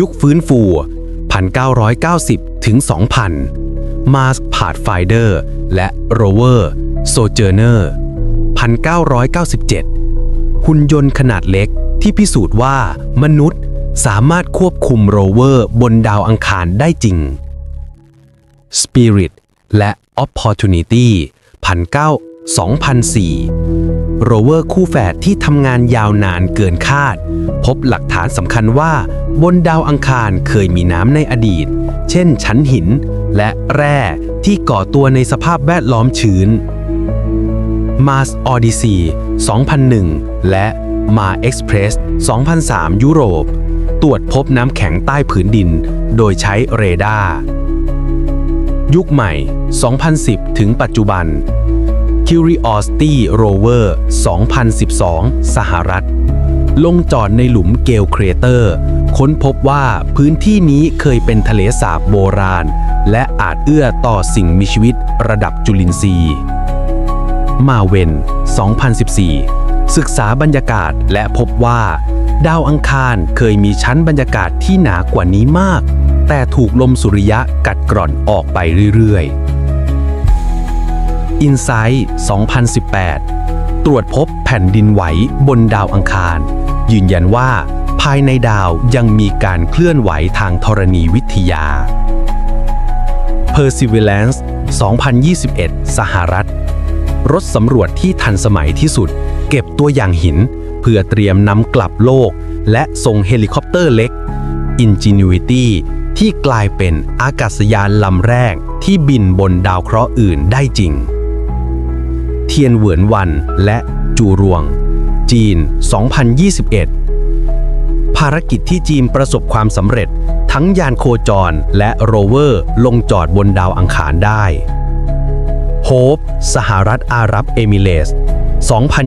ยุคฟื้นฟู 1990 ถึง 2000 Mars Pathfinder และ Rover Sojourner 1997 หุ่นยนต์ขนาดเล็กที่พิสูจน์ว่ามนุษย์สามารถควบคุมโรเวอร์บนดาวอังคารได้จริง Spirit และ Opportunity 2004 โรเวอร์คู่แฝดที่ทำงานยาวนานเกินคาด พบหลักฐานสำคัญว่า บนดาวอังคารเคยมีน้ำในอดีต เช่นชั้นหินและแร่ที่ก่อตัวในสภาพแวดล้อมชื้น Mars Odyssey 2001 และ Mars Express 2003 ยุโรป ตรวจพบน้ำแข็งใต้ผืนดิน โดยใช้เรดาร์ ยุคใหม่ 2010 ถึงปัจจุบัน Curiosity Rover 2012 สหรัฐ ลงจอดในหลุมเกลเครเตอร์ ค้นพบว่าพื้นที่นี้เคยเป็นทะเลสาบโบราณ และอาจเอื้อต่อสิ่งมีชีวิตระดับจุลินทรีย์ มาเวน 2014 ศึกษาบรรยากาศและพบว่า ดาวอังคารเคยมีชั้นบรรยากาศที่หนากว่านี้มาก แต่ถูกลมสุริยะกัดกร่อนออกไปเรื่อยๆ Insight 2018 ตรวจพบแผ่นดินไหวบนดาวอังคาร ยืนยันว่า ภายในดาวยังมีการเคลื่อนไหวทางธรณีวิทยา Perseverance 2021 สหรัฐ รถสำรวจที่ทันสมัยที่สุด เก็บตัวอย่างหิน เพื่อเตรียมนำกลับโลก และส่งเฮลิคอปเตอร์เล็ก Ingenuity ที่กลายเป็นอากาศยานลำแรกที่บินบนดาวเคราะห์อื่นได้จริง เทียนเหวินวันและจูรวง จีน 2021 ภารกิจที่จีนประสบความสำเร็จ ทั้งยานโคจรและโรเวอร์ลงจอดบนดาวอังคารได้โฮปสหรัฐอาหรับเอมิเรตส์